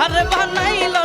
ঘর বানাইল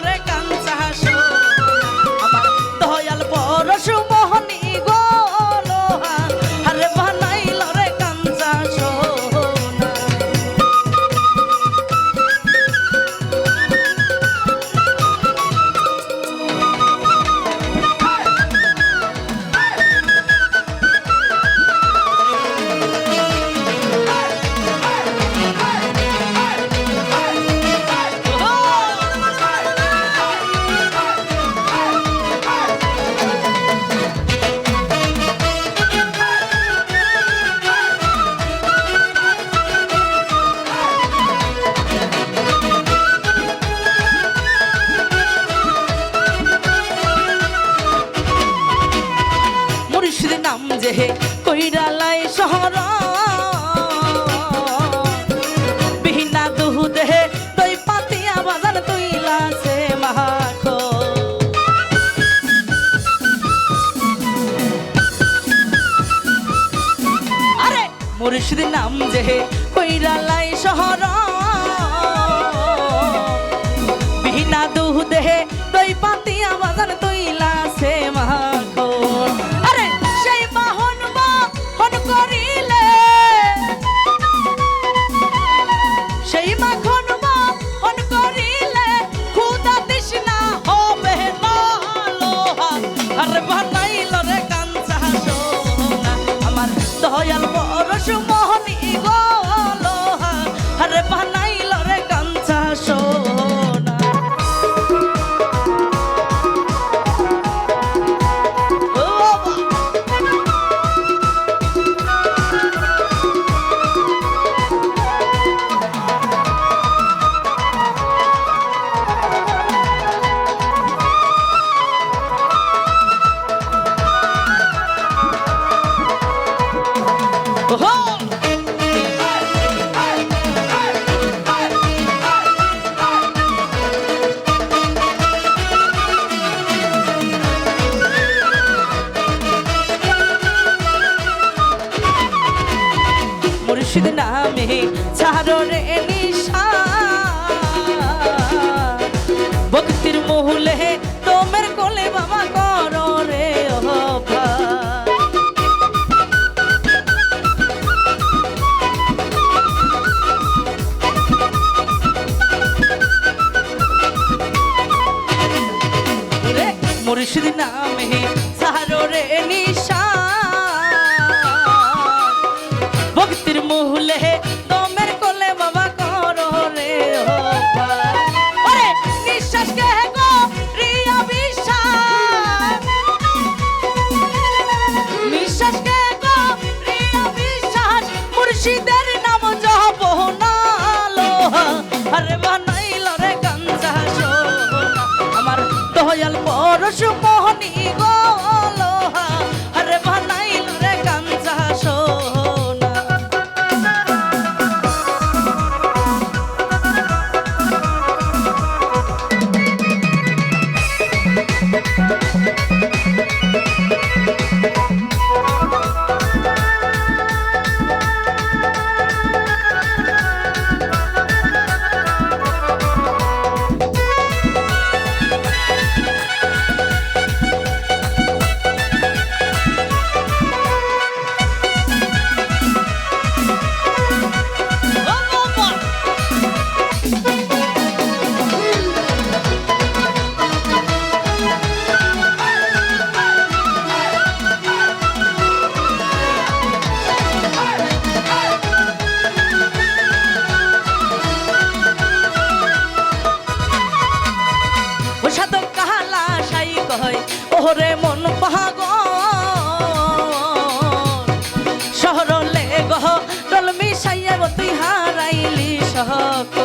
কৃষ্ণের নাম যে কৈরালাই শহর মুর্শিদ নামে চারণে কৃষ্ণ পরশ মোহনী গোলোহা হরে বানাইল রে গাঞ্জা সোনা। Thank দেব তুই হারাইলি সক